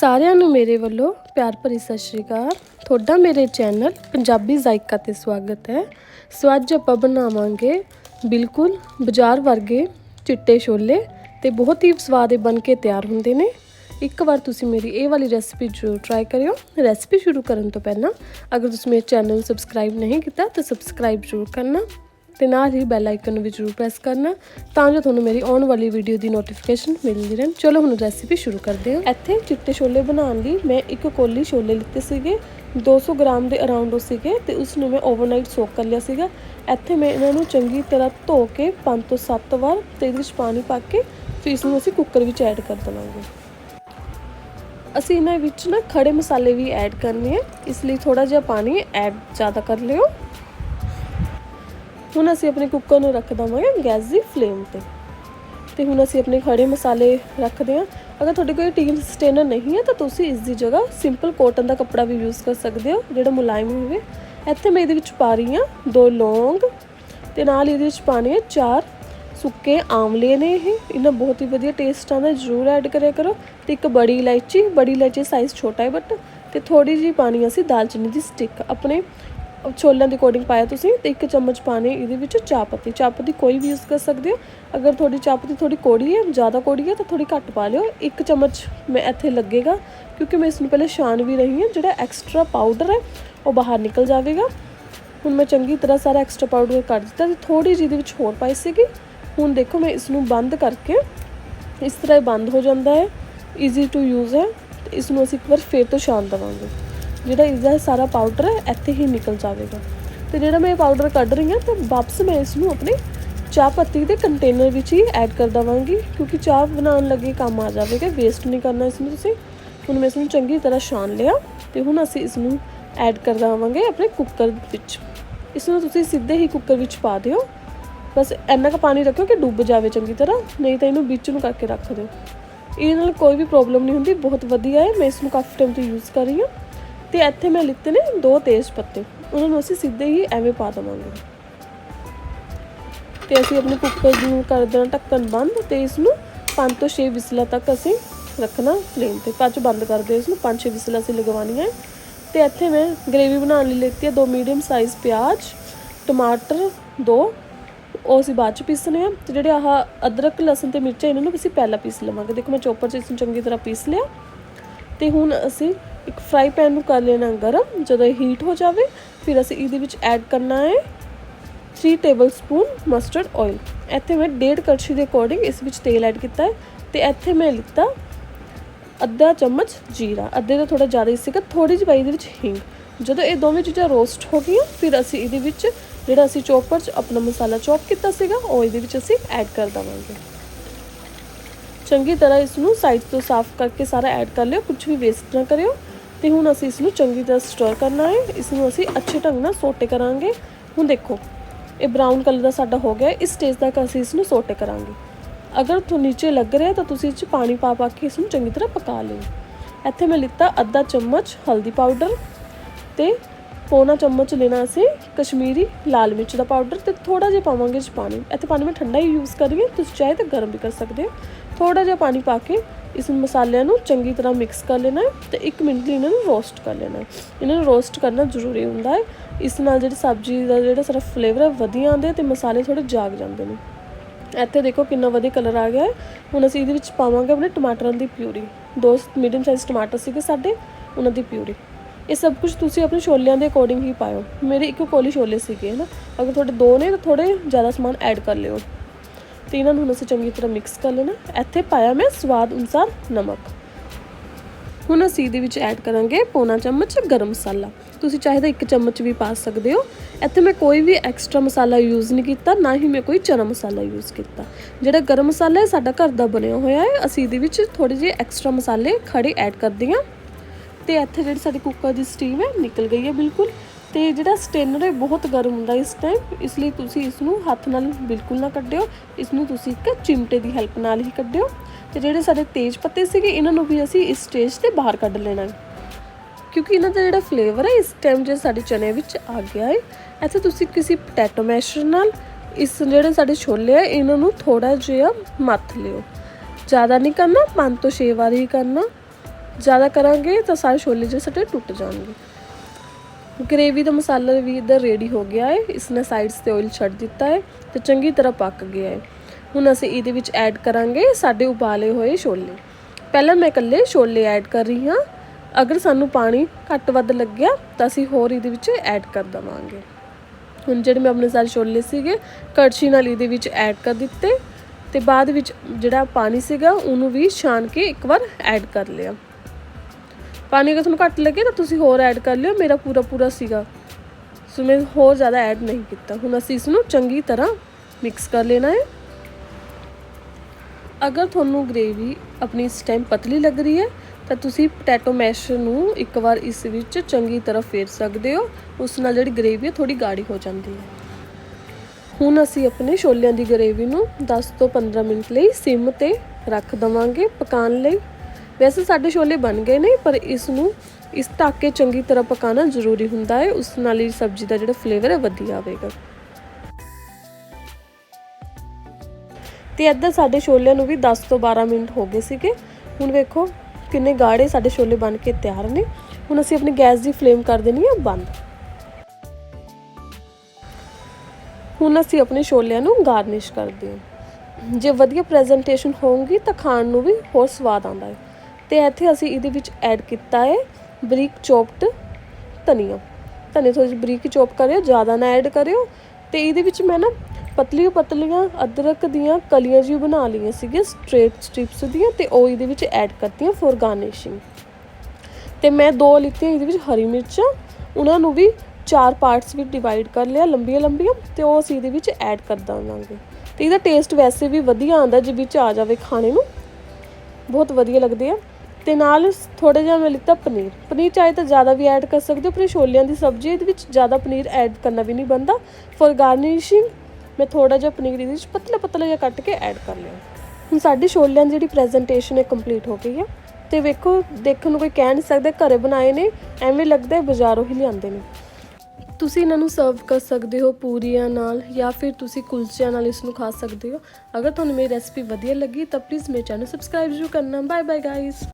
ਸਾਰਿਆਂ ਨੂੰ ਮੇਰੇ ਵੱਲੋਂ ਪਿਆਰ ਭਰੀ ਸਤਿ ਸ਼੍ਰੀ ਅਕਾਲ। ਤੁਹਾਡਾ ਮੇਰੇ ਚੈਨਲ ਪੰਜਾਬੀ ਜ਼ਾਇਕਾ ਤੇ ਸਵਾਗਤ ਹੈ। ਸੋ ਅੱਜ ਆਪਾਂ ਬਣਾਵਾਂਗੇ ਬਿਲਕੁਲ ਬਾਜ਼ਾਰ ਵਰਗੇ ਚਿੱਟੇ ਛੋਲੇ ਤੇ ਬਹੁਤ ਹੀ ਸਵਾਦ ਇਹ ਬਣ ਕੇ ਤਿਆਰ ਹੁੰਦੇ ਨੇ। ਇੱਕ ਵਾਰ ਤੁਸੀਂ ਮੇਰੀ ਇਹ ਵਾਲੀ ਰੈਸਪੀ ਜ਼ਰੂਰ ਟਰਾਈ ਕਰਿਓ। ਰੈਸਪੀ ਸ਼ੁਰੂ ਕਰਨ ਤੋਂ ਪਹਿਲਾਂ ਅਗਰ ਤੁਸੀਂ ਮੇਰੇ ਚੈਨਲ ਨੂੰ ਸਬਸਕ੍ਰਾਈਬ ਨਹੀਂ ਕੀਤਾ ਤਾਂ ਸਬਸਕ੍ਰਾਈਬ ਜ਼ਰੂਰ ਕਰਨਾ। ਤੇ ਨਾਲ ਹੀ ਬੈਲ ਆਈਕਨ ਨੂੰ ਵੀ ਜ਼ਰੂਰ ਪ੍ਰੈਸ ਕਰਨਾ, ਤਾਂ ਜੋ ਤੁਹਾਨੂੰ ਮੇਰੀ ਆਉਣ ਵਾਲੀ ਵੀਡੀਓ ਦੀ ਨੋਟੀਫਿਕੇਸ਼ਨ ਮਿਲਦੀ ਰਹੇ ਚਲੋ ਹੁਣ ਰੈਸਿਪੀ ਸ਼ੁਰੂ ਕਰਦੇ ਹਾਂ। ਇੱਥੇ ਚਿੱਟੇ ਛੋਲੇ ਬਣਾਉਣ ਲਈ ਮੈਂ ਇੱਕ ਕੋਲੀ ਛੋਲੇ ਲਿੱਤੇ ਸੀਗੇ 200 ਗ੍ਰਾਮ ਦੇ ਅਰਾਊਂਡ ਉਹ ਸੀਗੇ ਤੇ ਉਸ ਨੂੰ ਮੈਂ ਓਵਰਨਾਈਟ ਸੋਕ ਕਰ ਲਿਆ ਸੀਗਾ। ਇੱਥੇ ਮੈਂ ਇਹਨਾਂ ਨੂੰ ਚੰਗੀ ਤਰ੍ਹਾਂ ਧੋ ਕੇ 5 ਤੋਂ 7 ਵਾਰ ਤੇ ਇਹਦੇ ਵਿੱਚ ਪਾਣੀ ਪਾ ਕੇ ਫਿਰ ਇਸ ਨੂੰ ਅਸੀਂ ਕੁੱਕਰ ਵਿੱਚ ਐਡ ਕਰ ਦੇਵਾਂਗੇ। ਅਸੀਂ ਇਹਨਾਂ ਵਿੱਚ ਨਾ ਖੜੇ ਮਸਾਲੇ ਵੀ ਐਡ ਕਰਨੇ ਆ, ਇਸ ਲਈ ਥੋੜਾ ਜਿਹਾ ਪਾਣੀ ਐਡ ਜ਼ਿਆਦਾ ਕਰ ਲਿਓ। ਹੁਣ ਅਸੀਂ ਆਪਣੇ ਕੁੱਕਰ ਨੂੰ ਰੱਖ ਦਵਾਂਗੇ ਗੈਸ ਦੀ ਫਲੇਮ ਤੇ। ਤੇ ਹੁਣ ਅਸੀਂ ਆਪਣੇ ਖੜੇ ਮਸਾਲੇ ਰੱਖਦੇ ਹਾਂ। ਅਗਰ ਤੁਹਾਡੇ ਕੋਲ ਟੀਨ ਸਟੇਨਰ ਨਹੀਂ ਹੈ ਤਾਂ ਤੁਸੀਂ ਇਸ ਦੀ ਜਗ੍ਹਾ ਸਿੰਪਲ ਕੋਟਨ ਦਾ ਕੱਪੜਾ ਵੀ ਯੂਜ਼ ਕਰ ਸਕਦੇ ਹੋ, ਜਿਹੜਾ ਮੁਲਾਇਮ ਹੋਵੇ। ਇੱਥੇ ਮੈਂ ਇਹਦੇ ਵਿੱਚ ਪਾ ਰਹੀ ਹਾਂ ਦੋ ਲੌਂਗ ਤੇ ਨਾਲ ਇਹਦੇ ਵਿੱਚ ਪਾਣੇ ਆ ਚਾਰ ਸੁੱਕੇ ਆਮਲੇ ਨੇ ਇਹ। ਇਹਨਾਂ ਬਹੁਤ ਹੀ ਵਧੀਆ ਟੇਸਟ ਆਉਂਦਾ, ਜ਼ਰੂਰ ਐਡ ਕਰਿਆ ਕਰੋ। ਤੇ ਇੱਕ ਬੜੀ ਇਲਾਇਚੀ ਬੜੀ ਇਲਾਇਚੀ ਸਾਈਜ਼ ਛੋਟਾ ਹੈ ਬਟ ਤੇ ਥੋੜੀ ਜੀ ਪਾਣੀ ਅਸੀਂ ਦਾਲਚੀਨੀ ਦੀ ਸਟਿਕ ਆਪਣੇ ਛੋਲਿਆਂ ਦੇ ਅਕੋਰਡਿੰਗ ਪਾਇਆ ਤੁਸੀਂ ਤੇ ਇੱਕ ਚਮਚ ਪਾਣੀ ਇਹਦੇ ਵਿੱਚ ਚਾਹ ਪੱਤੀ। ਚਾਹ ਪੱਤੀ ਕੋਈ ਵੀ ਯੂਜ਼ ਕਰ ਸਕਦੇ ਹੋ। ਅਗਰ ਤੁਹਾਡੀ ਚਾਹ ਪੱਤੀ ਥੋੜੀ ਕੋੜੀ ਹੈ, ਜ਼ਿਆਦਾ ਕੋੜੀ ਹੈ ਤਾਂ ਥੋੜੀ ਘੱਟ ਪਾ ਲਿਓ। ਇੱਕ ਚਮਚ ਮੈਂ ਇੱਥੇ ਲੱਗੇਗਾ ਕਿਉਂਕਿ ਮੈਂ ਇਸ ਨੂੰ ਪਹਿਲੇ ਛਾਣ ਵੀ ਰਹੀ ਹਾਂ। ਜਿਹੜਾ ਐਕਸਟਰਾ ਪਾਊਡਰ ਹੈ, ਉਹ ਬਾਹਰ ਨਿਕਲ ਜਾਵੇਗਾ। ਹੁਣ ਮੈਂ ਚੰਗੀ ਤਰ੍ਹਾਂ ਸਾਰਾ ਐਕਸਟਰਾ ਪਾਊਡਰ ਕੱਢ ਦਿੱਤਾ ਤੇ ਥੋੜੀ ਜਿਹੀ ਦੇ ਵਿੱਚ ਹੋਰ ਪਾਈ ਸੀਗੀ। ਹੁਣ ਦੇਖੋ ਮੈਂ ਇਸ ਨੂੰ ਬੰਦ ਕਰਕੇ ਇਸ ਤਰ੍ਹਾਂ ਇਹ ਬੰਦ ਹੋ ਜਾਂਦਾ ਹੈ ਈਜ਼ੀ ਟੂ ਯੂਜ਼ ਹੈ ਤੇ ਇਸ ਨੂੰ ਅਸੀਂ ਇੱਕ ਵਾਰ ਫੇਰ ਤੋਂ ਛਾਣ ਦਵਾਂਗੇ। ਜਿਹੜਾ ਇਸਦਾ ਸਾਰਾ ਪਾਊਡਰ ਹੈ, ਇੱਥੇ ਹੀ ਨਿਕਲ ਜਾਵੇਗਾ। ਤੇ ਜਿਹੜਾ ਮੈਂ ਇਹ ਪਾਊਡਰ ਕੱਢ ਰਹੀ ਹਾਂ, ਤਾਂ ਵਾਪਸ ਮੈਂ ਇਸ ਨੂੰ ਆਪਣੇ ਚਾਹ ਪੱਤੀ ਦੇ ਕੰਟੇਨਰ ਵਿੱਚ ਹੀ ਐਡ ਕਰ ਦਵਾਂਗੀ, ਕਿਉਂਕਿ ਚਾਹ ਬਣਾਉਣ ਲੱਗੇ ਕੰਮ ਆ ਜਾਵੇਗਾ ਵੇਸਟ ਨਹੀਂ ਕਰਨਾ ਇਸ ਨੂੰ ਤੁਸੀਂ। ਹੁਣ ਮੈਂ ਇਸ ਨੂੰ ਚੰਗੀ ਤਰ੍ਹਾਂ ਛਾਣ ਲਿਆ, ਤੇ ਹੁਣ ਅਸੀਂ ਇਸ ਨੂੰ ਐਡ ਕਰ ਦਵਾਂਗੇ ਆਪਣੇ ਕੁੱਕਰ ਵਿੱਚ। ਇਸ ਨੂੰ ਤੁਸੀਂ ਸਿੱਧੇ ਹੀ ਕੁੱਕਰ ਵਿੱਚ ਪਾ ਦਿਓ। ਬਸ ਇੰਨਾ ਕੁ ਪਾਣੀ ਰੱਖਿਓ ਕਿ ਡੁੱਬ ਜਾਵੇ ਚੰਗੀ ਤਰ੍ਹਾਂ, ਨਹੀਂ ਤਾਂ ਇਹਨੂੰ ਵਿੱਚ ਨੂੰ ਕਰਕੇ ਰੱਖ ਦਿਓ। ਇਹਦੇ ਨਾਲ ਕੋਈ ਵੀ ਪ੍ਰੋਬਲਮ ਨਹੀਂ ਹੁੰਦੀ, ਬਹੁਤ ਵਧੀਆ ਹੈ, ਮੈਂ ਇਸ ਨੂੰ ਕਾਫੀ ਟਾਈਮ ਤੋਂ ਯੂਜ਼ ਕਰ ਰਹੀ ਹਾਂ। ਤੇ ਇੱਥੇ ਮੈਂ ਲਿੱਤੇ ਨੇ ਦੋ ਤੇਜ਼ ਪੱਤੇ। ਉਹਨਾਂ ਨੂੰ ਅਸੀਂ ਸਿੱਧੇ ਹੀ ਐਵੇਂ ਪਾ ਦਵਾਂਗੇ। ਤੇ ਅਸੀਂ ਆਪਣੇ ਕੁੱਕਰ ਨੂੰ ਕਰ ਦੇਣਾ ਢੱਕਣ ਬੰਦ ਤੇ ਇਸ ਨੂੰ 5 ਤੋਂ 6 ਵਿਸਲਾਂ ਤੱਕ ਅਸੀਂ ਰੱਖਣਾ ਫਲੇਮ ਤੇ। ਬਾਅਦ ਚ ਬੰਦ ਕਰ ਦਿਓ ਇਸ ਨੂੰ 5-6 ਵਿਸਲਾਂ ਅਸੀਂ ਲਗਵਾਉਣੀਆਂ ਤੇ ਇੱਥੇ ਮੈਂ ਗ੍ਰੇਵੀ ਬਣਾਉਣ ਲਈ ਲਿੱਤੀ ਹੈ ਦੋ ਮੀਡੀਅਮ ਸਾਈਜ਼ ਪਿਆਜ਼, ਟਮਾਟਰ ਦੋ। ਉਹ ਅਸੀਂ ਬਾਅਦ ਚ ਪੀਸਣੇ ਆ। ਤੇ ਜਿਹੜੇ ਆਹ ਅਦਰਕ, ਲਸਣ ਤੇ ਮਿਰਚਾਂ, ਇਹਨਾਂ ਨੂੰ ਅਸੀਂ ਪਹਿਲਾਂ ਪੀਸ ਲਵਾਂਗੇ। ਦੇਖੋ ਮੈਂ ਚੋਪਰ 'ਚ ਇਸ ਨੂੰ ਚੰਗੀ ਤਰ੍ਹਾਂ ਪੀਸ ਲਿਆ। ਤੇ ਹੁਣ ਅਸੀਂ ਇੱਕ ਫਰਾਈ ਪੈਨ ਨੂੰ ਕਰ ਲੈਣਾ ਗਰਮ, ਜਦੋਂ ਇਹ ਹੀਟ ਹੋ ਜਾਵੇ, ਫਿਰ ਅਸੀਂ ਇਹਦੇ ਵਿੱਚ ਐਡ ਕਰਨਾ ਹੈ 3 ਟੇਬਲਸਪੂਨ ਮਸਟਰਡ ਆਇਲ ਇੱਥੇ ਮੈਂ ਡੇਢ ਕੜਛੀ ਦੇ ਅਕੋਰਡਿੰਗ ਇਸ ਵਿੱਚ ਤੇਲ ਐਡ ਕੀਤਾ ਹੈ ਤੇ ਇੱਥੇ ਮੈਂ ਲਿੱਤਾ ਅੱਧਾ ਚਮਚ ਜੀਰਾ। ਅੱਧੇ ਤੋਂ ਥੋੜਾ ਜ਼ਿਆਦਾ ਹੀ ਸੀਗਾ ਥੋੜੀ ਜਿਹੀ ਪਾਈ ਇਹਦੇ ਵਿੱਚ ਹਿੰਗ। ਜਦੋਂ ਇਹ ਦੋਵੇਂ ਚੀਜ਼ਾਂ ਰੋਸਟ ਹੋ ਗਈਆਂ, ਫਿਰ ਅਸੀਂ ਇਹਦੇ ਵਿੱਚ ਜਿਹੜਾ ਅਸੀਂ ਚੋਪਰ 'ਚ ਆਪਣਾ ਮਸਾਲਾ ਚੌਪ ਕੀਤਾ ਸੀਗਾ, ਉਹ ਇਹਦੇ ਵਿੱਚ ਅਸੀਂ ਐਡ ਕਰ ਦਵਾਂਗੇ। ਚੰਗੀ ਤਰ੍ਹਾਂ ਇਸ ਨੂੰ ਸਾਈਡ ਤੋਂ ਸਾਫ਼ ਕਰਕੇ ਸਾਰਾ ਐਡ ਕਰ ਲਿਓ ਕੁਝ ਵੀ ਵੇਸਟ ਨਾ ਕਰਿਓ। ਤੇ ਹੁਣ ਅਸੀਂ ਇਸ ਨੂੰ ਚੰਗੀ ਤਰ੍ਹਾਂ ਸਟਰ ਕਰਨਾ ਹੈ। ਇਸ ਨੂੰ ਅਸੀਂ ਅੱਛੇ ਢੰਗ ਨਾਲ ਸੋਟੇ ਕਰਾਂਗੇ। ਹੁਣ ਦੇਖੋ, ਇਹ ਬ੍ਰਾਊਨ ਕਲਰ ਦਾ ਸਾਡਾ ਹੋ ਗਿਆ। ਇਸ ਸਟੇਜ ਤੱਕ ਅਸੀਂ ਇਸ ਨੂੰ ਸੋਟੇ ਕਰਾਂਗੇ। ਅਗਰ ਤੁਹਾਨੂੰ ਨੀਚੇ ਲੱਗ ਰਿਹਾ ਤਾਂ ਤੁਸੀਂ ਇਸ 'ਚ ਪਾਣੀ ਪਾ ਪਾ ਕੇ ਇਸ ਨੂੰ ਚੰਗੀ ਤਰ੍ਹਾਂ ਪਕਾ ਲਿਓ। ਇੱਥੇ ਮੈਂ ਲਿੱਤਾ ਅੱਧਾ ਚਮਚ ਹਲਦੀ ਪਾਊਡਰ ਤੇ ਪੌਣਾ ਚਮਚ ਲੈਣਾ ਅਸੀਂ ਕਸ਼ਮੀਰੀ ਲਾਲ ਮਿਰਚ ਦਾ ਪਾਊਡਰ ਤੇ ਥੋੜਾ ਜਿਹਾ ਪਾਵਾਂਗੇ ਇਸ ਪਾਣੀ। ਇੱਥੇ ਪਾਣੀ ਮੈਂ ਠੰਡਾ ਹੀ ਯੂਜ਼ ਕਰ ਰਹੀ ਹਾਂ। ਤੁਸੀਂ ਚਾਹੇ ਤਾਂ ਗਰਮ ਵੀ ਕਰ ਸਕਦੇ ਹੋ। ਥੋੜਾ ਜਿਹਾ ਪਾਣੀ ਪਾ ਕੇ ਇਸ ਮਸਾਲਿਆਂ ਨੂੰ ਚੰਗੀ ਤਰ੍ਹਾਂ ਮਿਕਸ ਕਰ ਲੈਣਾ ਹੈ ਤੇ 1 ਮਿੰਟ ਲਈ ਇਹਨਾਂ ਨੂੰ ਰੋਸਟ ਕਰ ਲੈਣਾ ਇਹਨਾਂ ਨੂੰ ਰੋਸਟ ਕਰਨਾ ਜ਼ਰੂਰੀ ਹੁੰਦਾ ਹੈ। ਇਸ ਨਾਲ ਜਿਹੜੀ ਸਬਜ਼ੀ ਦਾ ਜਿਹੜਾ ਸਾਰਾ ਫਲੇਵਰ ਹੈ, ਵਧੀਆ ਆਉਂਦਾ ਤੇ ਮਸਾਲੇ ਥੋੜੇ ਜਾਗ ਜਾਂਦੇ ਨੇ। ਇੱਥੇ ਦੇਖੋ ਕਿੰਨਾ ਵਧੀਆ ਕਲਰ ਆ ਗਿਆ ਹੈ। ਹੁਣ ਅਸੀਂ ਇਹਦੇ ਵਿੱਚ ਪਾਵਾਂਗੇ ਆਪਣੇ ਟਮਾਟਰਾਂ ਦੀ ਪਿਊਰੀ। ਦੋ ਮੀਡੀਅਮ ਸਾਈਜ਼ ਟਮਾਟਰ ਸੀਗੇ ਸਾਡੇ, ਉਹਨਾਂ ਦੀ ਪਿਊਰੀ। ਇਹ ਸਭ ਕੁਝ ਤੁਸੀਂ ਆਪਣੇ ਛੋਲਿਆਂ ਦੇ ਅਕੋਰਡਿੰਗ ਹੀ ਪਾਇਓ। ਮੇਰੇ ਇੱਕ ਕੋਲੀ ਛੋਲੇ ਸੀਗੇ ਨਾ ਅਗਰ ਤੁਹਾਡੇ ਦੋ ਨੇ ਤਾਂ ਥੋੜੇ ਜ਼ਿਆਦਾ ਸਮਾਨ ਐਡ ਕਰ ਲਿਓ। ਤੇ ਇਹਨਾਂ ਨੂੰ ਹੁਣ ਅਸੀਂ ਚੰਗੀ ਤਰ੍ਹਾਂ ਮਿਕਸ ਕਰ ਲੈਣਾ। ਇੱਥੇ ਪਾਇਆ ਮੈਂ ਸਵਾਦ ਅਨੁਸਾਰ ਨਮਕ। ਹੁਣ ਅਸੀਂ ਇਹਦੇ ਵਿੱਚ ਐਡ ਕਰਾਂਗੇ ਪੌਣਾ ਚਮਚ ਗਰਮ ਮਸਾਲਾ। ਤੁਸੀਂ ਚਾਹੇ ਤਾਂ ਇੱਕ ਚਮਚ ਵੀ ਪਾ ਸਕਦੇ ਹੋ। ਇੱਥੇ ਮੈਂ ਕੋਈ ਵੀ ਐਕਸਟਰਾ ਮਸਾਲਾ ਯੂਜ਼ ਨਹੀਂ ਕੀਤਾ, ਨਾ ਹੀ ਮੈਂ ਕੋਈ ਚਨਾ ਮਸਾਲਾ ਯੂਜ਼ ਕੀਤਾ। ਜਿਹੜਾ ਗਰਮ ਮਸਾਲਾ ਹੈ, ਸਾਡਾ ਘਰ ਦਾ ਬਣਿਆ ਹੋਇਆ ਹੈ। ਅਸੀਂ ਇਹਦੇ ਵਿੱਚ ਥੋੜੇ ਜਿਹੇ ਐਕਸਟਰਾ ਮਸਾਲੇ ਖੜੇ ਐਡ ਕਰਦੇ ਹਾਂ। ਤੇ ਇੱਥੇ ਜਿਹੜੀ ਸਾਡੀ ਕੁੱਕਰ ਦੀ ਸਟੀਮ ਹੈ, ਨਿਕਲ ਗਈ ਹੈ ਬਿਲਕੁਲ। ਤੇ ਜਿਹੜਾ ਸਟੇਨਰ ਹੈ, ਬਹੁਤ ਗਰਮ ਹੁੰਦਾ ਇਸ ਟਾਈਮ ਇਸ ਲਈ ਤੁਸੀਂ ਇਸ ਨੂੰ ਹੱਥ ਨਾਲ ਬਿਲਕੁਲ ਨਾ ਕੱਢਿਓ। ਇਸ ਨੂੰ ਤੁਸੀਂ ਇੱਕ ਚਿਮਟੇ ਦੀ ਹੈਲਪ ਨਾਲ ਹੀ ਕੱਢਿਓ। ਤੇ ਜਿਹੜੇ ਸਾਡੇ ਤੇਜ਼ ਪੱਤੇ ਸੀਗੇ, ਇਹਨਾਂ ਨੂੰ ਵੀ ਅਸੀਂ ਇਸ ਸਟੇਜ ਤੇ ਬਾਹਰ ਕੱਢ ਲੈਣਾ ਹੈ। ਕਿਉਂਕਿ ਇਹਨਾਂ ਦਾ ਜਿਹੜਾ ਫਲੇਵਰ ਹੈ, ਇਸ ਟਾਈਮ ਜੇ ਸਾਡੇ ਚਨੇ ਵਿੱਚ ਆ ਗਿਆ ਹੈ, ਇੱਥੇ ਤੁਸੀਂ ਕਿਸੇ ਪੋਟੈਟੋ ਮੈਸ਼ਰ ਨਾਲ ਇਸ ਜਿਹੜੇ ਸਾਡੇ ਛੋਲੇ ਆ ਇਹਨਾਂ ਨੂੰ ਥੋੜਾ ਜਿਹਾ ਮੱਥ ਲਿਓ। ਜ਼ਿਆਦਾ ਨਹੀਂ ਕਰਨਾ, ਪੰਜ ਤੋਂ 6 ਵਾਰ ਹੀ ਕਰਨਾ। ਜ਼ਿਆਦਾ ਕਰਾਂਗੇ ਤਾਂ ਸਾਰੇ ਛੋਲੇ ਜਿਹੜੇ ਸਾਡੇ ਟੁੱਟ ਜਾਣਗੇ। ਗ੍ਰੇਵੀ ਦਾ ਮਸਾਲਾ ਵੀ ਇਧਰ ਰੈਡੀ ਹੋ ਗਿਆ ਹੈ। ਇਸਨੇ ਸਾਈਡਸ ਤੇ ਆਇਲ ਛੱਡ ਦਿੱਤਾ ਹੈ ਤੇ ਚੰਗੀ ਤਰ੍ਹਾਂ ਪੱਕ ਗਿਆ ਹੈ। ਹੁਣ ਅਸੀਂ ਇਹਦੇ ਵਿੱਚ ਐਡ ਕਰਾਂਗੇ ਸਾਡੇ ਉਬਾਲੇ ਹੋਏ ਛੋਲੇ। ਪਹਿਲਾਂ ਮੈਂ ਇਕੱਲੇ ਛੋਲੇ ਐਡ ਕਰ ਰਹੀ ਹਾਂ। ਅਗਰ ਸਾਨੂੰ ਪਾਣੀ ਘੱਟ ਵੱਧ ਲੱਗਿਆ ਤਾਂ ਅਸੀਂ ਹੋਰ ਇਹਦੇ ਵਿੱਚ ਐਡ ਕਰ ਦਵਾਂਗੇ। ਹੁਣ ਜਿਹੜੇ ਮੈਂ ਆਪਣੇ ਸਾਰੇ ਛੋਲੇ ਸੀਗੇ, ਕੜਛੀ ਨਾਲ ਇਹਦੇ ਵਿੱਚ ਐਡ ਕਰ ਦਿੱਤੇ ਤੇ ਬਾਅਦ ਵਿੱਚ ਜਿਹੜਾ ਪਾਣੀ ਸੀਗਾ, ਉਹਨੂੰ ਵੀ ਛਾਣ ਕੇ ਇੱਕ ਵਾਰ ਐਡ ਕਰ ਲਿਆ। ਪਾਣੀ ਅਗਰ ਤੁਹਾਨੂੰ ਘੱਟ ਲੱਗੇ ਤਾਂ ਤੁਸੀਂ ਹੋਰ ਐਡ ਕਰ ਲਿਓ, ਮੇਰਾ ਪੂਰਾ ਪੂਰਾ ਸੀਗਾ। ਸੋ ਮੈਂ ਹੋਰ ਜ਼ਿਆਦਾ ਐਡ ਨਹੀਂ ਕੀਤਾ। ਹੁਣ ਅਸੀਂ ਇਸ ਨੂੰ ਚੰਗੀ ਤਰ੍ਹਾਂ ਮਿਕਸ ਕਰ ਲੈਣਾ ਹੈ। ਅਗਰ ਤੁਹਾਨੂੰ ਗ੍ਰੇਵੀ ਆਪਣੀ ਇਸ ਟਾਈਮ ਪਤਲੀ ਲੱਗ ਰਹੀ ਹੈ, ਤਾਂ ਤੁਸੀਂ ਪੋਟੈਟੋ ਮੈਸ਼ ਨੂੰ ਇੱਕ ਵਾਰ ਇਸ ਵਿੱਚ ਚੰਗੀ ਤਰ੍ਹਾਂ ਫੇਰ ਸਕਦੇ ਹੋ। ਉਸ ਨਾਲ ਜਿਹੜੀ ਗ੍ਰੇਵੀ ਹੈ ਥੋੜੀ ਗਾੜੀ ਹੋ ਜਾਂਦੀ ਹੈ। ਹੁਣ ਅਸੀਂ ਆਪਣੇ ਛੋਲਿਆਂ ਦੀ ਗ੍ਰੇਵੀ ਨੂੰ 10 ਤੋਂ 15 ਮਿੰਟ ਲਈ ਸਿਮ ਤੇ ਰੱਖ ਦਵਾਂਗੇ ਪਕਾਉਣ ਲਈ। ਵੈਸੇ ਸਾਡੇ ਛੋਲੇ ਬਣ ਗਏ ਨੇ, ਪਰ ਇਸ ਨੂੰ ਇਸ ਢੱਕ ਕੇ ਚੰਗੀ ਤਰ੍ਹਾਂ ਪਕਾਉਣਾ ਜ਼ਰੂਰੀ ਹੁੰਦਾ ਹੈ। ਉਸ ਨਾਲ ਹੀ ਸਬਜ਼ੀ ਦਾ ਜਿਹੜਾ ਫਲੇਵਰ ਹੈ, ਵਧੀਆ ਆਵੇਗਾ। ਤੇ ਇੱਧਰ ਸਾਡੇ ਛੋਲਿਆਂ ਨੂੰ ਵੀ 10 ਤੋਂ 12 ਮਿੰਟ ਹੋ ਗਏ ਸੀਗੇ। ਹੁਣ ਵੇਖੋ ਕਿੰਨੇ ਗਾੜੇ ਸਾਡੇ ਛੋਲੇ ਬਣ ਕੇ ਤਿਆਰ ਨੇ। ਹੁਣ ਅਸੀਂ ਆਪਣੀ ਗੈਸ ਦੀ ਫਲੇਮ ਕਰ ਦੇਣੀ ਹੈ ਬੰਦ। ਹੁਣ ਅਸੀਂ ਆਪਣੇ ਛੋਲਿਆਂ ਨੂੰ ਗਾਰਨਿਸ਼ ਕਰਦੇ ਹਾਂ। ਜੇ ਵਧੀਆ ਪ੍ਰੈਜੈਂਟੇਸ਼ਨ ਹੋਊਗੀ ਤਾਂ ਖਾਣ ਨੂੰ ਵੀ ਹੋਰ ਸਵਾਦ ਆਉਂਦਾ ਹੈ। ਤੇ ਇੱਥੇ ਅਸੀਂ ਇਹਦੇ ਵਿੱਚ ਐਡ ਕੀਤਾ ਹੈ ਬਰੀਕ ਚੋਪਡ ਧਨੀਆ। ਧਨੀਆ ਥੋੜੀ ਜਿਹੀ ਬਰੀਕ ਚੋਪ ਕਰਿਓ, ਜ਼ਿਆਦਾ ਨਾ ਐਡ ਕਰਿਓ ਤੇ ਇਹਦੇ ਵਿੱਚ ਮੈਂ ਨਾ ਪਤਲੀਆਂ ਪਤਲੀਆਂ ਅਦਰਕ ਦੀਆਂ ਕਲੀਆਂ ਜੀ ਬਣਾ ਲਈਆਂ ਸੀਗੀਆਂ ਸਟ੍ਰੇਟ ਸਟ੍ਰਿਪਸ ਦੀਆਂ ਤੇ ਉਹ ਇਹਦੇ ਵਿੱਚ ਐਡ ਕਰਤੀਆਂ ਫॉर ਗਾਰਨਿਸ਼ਿੰਗ ਤੇ ਮੈਂ ਦੋ ਲਿੱਤੀਆਂ ਇਹਦੇ ਵਿੱਚ ਹਰੀ ਮਿਰਚਾਂ, ਉਹਨਾਂ ਨੂੰ ਵੀ ਚਾਰ ਪਾਰਟਸ ਵਿੱਚ ਡਿਵਾਈਡ ਕਰ ਲਿਆ ਲੰਬੀਆਂ ਲੰਬੀਆਂ ਤੇ ਉਹ ਅਸੀਂ ਇਹਦੇ ਵਿੱਚ ਐਡ ਕਰ ਦਾਂਗੇ ਤੇ ਇਹਦਾ ਟੇਸਟ ਵੈਸੇ ਵੀ ਵਧੀਆ ਆਉਂਦਾ ਜੇ ਵਿੱਚ ਆ ਜਾਵੇ ਖਾਣੇ ਨੂੰ। ਬਹੁਤ ਵਧੀਆ ਲੱਗਦੇ ਆ। ਤੇ ਨਾਲ ਥੋੜਾ ਜਿਹਾ ਮੈਂ ਲਿੱਤਾ ਪਨੀਰ। ਪਨੀਰ ਚਾਹੇ ਤਾਂ ਜ਼ਿਆਦਾ ਵੀ ਐਡ ਕਰ ਸਕਦੇ ਹੋ, ਪਰ ਇਹ ਛੋਲਿਆਂ ਦੀ ਸਬਜ਼ੀ ਇਹਦੇ ਵਿੱਚ ਜ਼ਿਆਦਾ ਪਨੀਰ ਐਡ ਕਰਨਾ ਵੀ ਨਹੀਂ ਬੰਦਾ ਫॉर ਗਾਰਨਿਸ਼ਿੰਗ ਮੈਂ ਥੋੜਾ ਜਿਹਾ ਪਨੀਰ ਇਹਦੇ ਵਿੱਚ ਪਤਲਾ ਪਤਲਾ ਜਿਹਾ ਕੱਟ ਕੇ ਐਡ ਕਰ ਲਿਆ। ਹੁਣ ਸਾਡੀ ਛੋਲਿਆਂ ਦੀ ਜਿਹੜੀ ਪ੍ਰੈਜੈਂਟੇਸ਼ਨ ਹੈ ਕੰਪਲੀਟ ਹੋ ਗਈ ਹੈ। ਤੇ ਵੇਖੋ, ਦੇਖਣ ਨੂੰ ਕੋਈ ਕਹਿ ਨਹੀਂ ਸਕਦਾ, ਘਰੇ ਬਣਾਏ ਨੇ, ਐਵੇਂ ਲੱਗਦਾ ਹੈ ਬਾਜ਼ਾਰੋਂ ਹੀ ਲਿਆਂਦੇ ਨੇ। ਤੁਸੀਂ ਇਹਨਾਂ ਨੂੰ ਸਰਵ ਕਰ ਸਕਦੇ ਹੋ ਪੂਰੀਆਂ ਨਾਲ, ਜਾਂ ਫਿਰ ਤੁਸੀਂ ਕੁਲਚਿਆਂ ਨਾਲ ਇਸ ਨੂੰ ਖਾ ਸਕਦੇ ਹੋ। ਅਗਰ ਤੁਹਾਨੂੰ ਮੇਰੀ ਰੈਸਪੀ ਵਧੀਆ ਲੱਗੀ, ਤਾਂ ਪਲੀਜ਼ ਮੇਰੇ ਚੈਨਲ ਸਬਸਕ੍ਰਾਈਬ ਜ਼ਰੂਰ ਕਰਨਾ। Bye bye guys